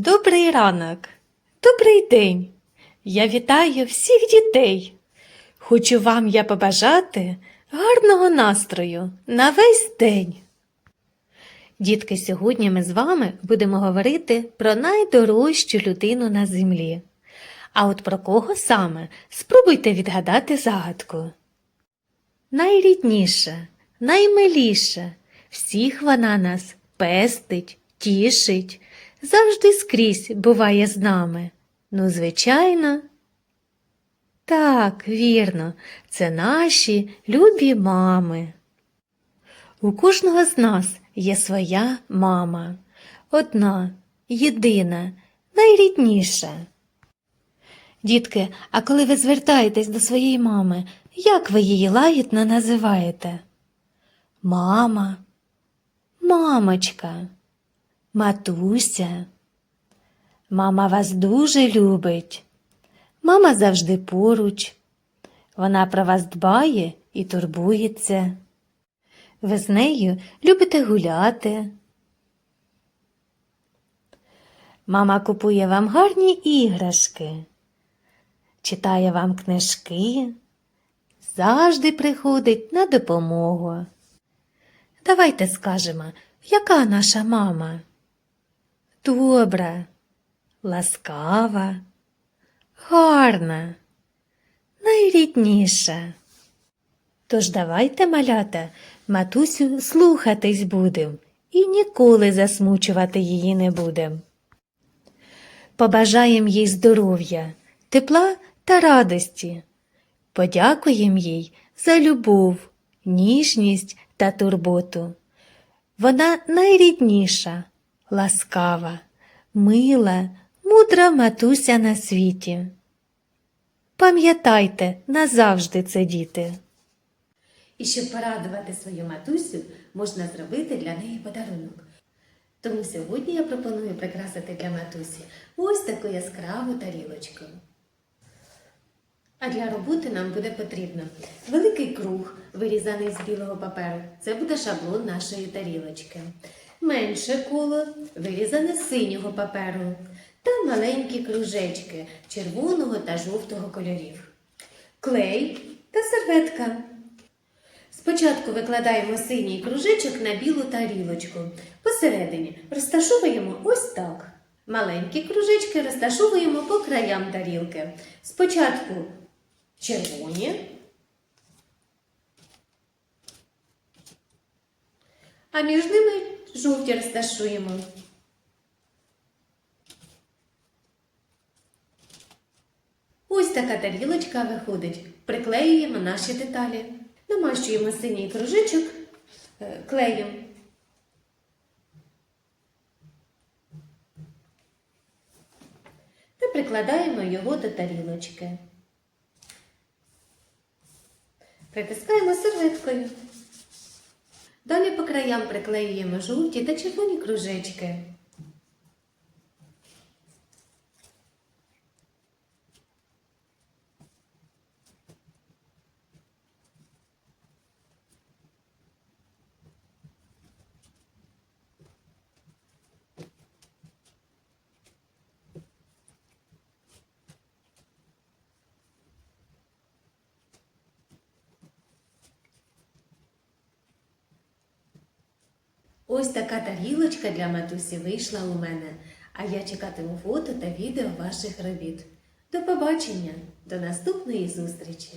Добрий ранок, добрий день. Я вітаю всіх дітей. Хочу вам я побажати гарного настрою на весь день. Дітки, сьогодні ми з вами будемо говорити про найдорожчу людину на землі. А от про кого саме спробуйте відгадати загадку. Найрідніша, наймиліша, всіх вона нас пестить, тішить, завжди скрізь буває з нами. Ну, звичайно. Так, вірно, це наші любі мами. У кожного з нас є своя мама, одна, єдина, найрідніша. Дітки, а коли ви звертаєтесь до своєї мами, як ви її лагідно називаєте? Мама, мамочка, матуся. Мама вас дуже любить. Мама завжди поруч. Вона про вас дбає і турбується. Ви з нею любите гуляти. Мама купує вам гарні іграшки, читає вам книжки, завжди приходить на допомогу. Давайте скажемо, яка наша мама? Добра, ласкава, гарна, найрідніша. Тож давайте, малята, матусю слухатись будем і ніколи засмучувати її не будем. Побажаєм їй здоров'я, тепла та радості. Подякуєм їй за любов, ніжність та турботу. Вона найрідніша, ласкава, мила, мудра матуся на світі. Пам'ятайте назавжди це, діти. І щоб порадувати свою матусю, можна зробити для неї подарунок. Тому сьогодні я пропоную прикрасити для матусі ось таку яскраву тарілочку. А для роботи нам буде потрібно великий круг, вирізаний з білого паперу. Це буде шаблон нашої тарілочки. Менше коло вирізане з синього паперу. Та маленькі кружечки червоного та жовтого кольорів. Клей та серветка. Спочатку викладаємо синій кружечок на білу тарілочку. Посередині розташовуємо ось так. Маленькі кружечки розташовуємо по краям тарілки. Спочатку червоні, а між ними жовті розташуємо. Ось така тарілочка виходить. Приклеюємо наші деталі. Намащуємо синій кружечок е, клеєм. Та прикладаємо його до тарілочки. Притискаємо серветкою. Далі по краям приклеюємо жовті та червоні кружечки. Ось така тарілочка для матусі вийшла у мене, а я чекатиму фото та відео ваших робіт. До побачення, до наступної зустрічі!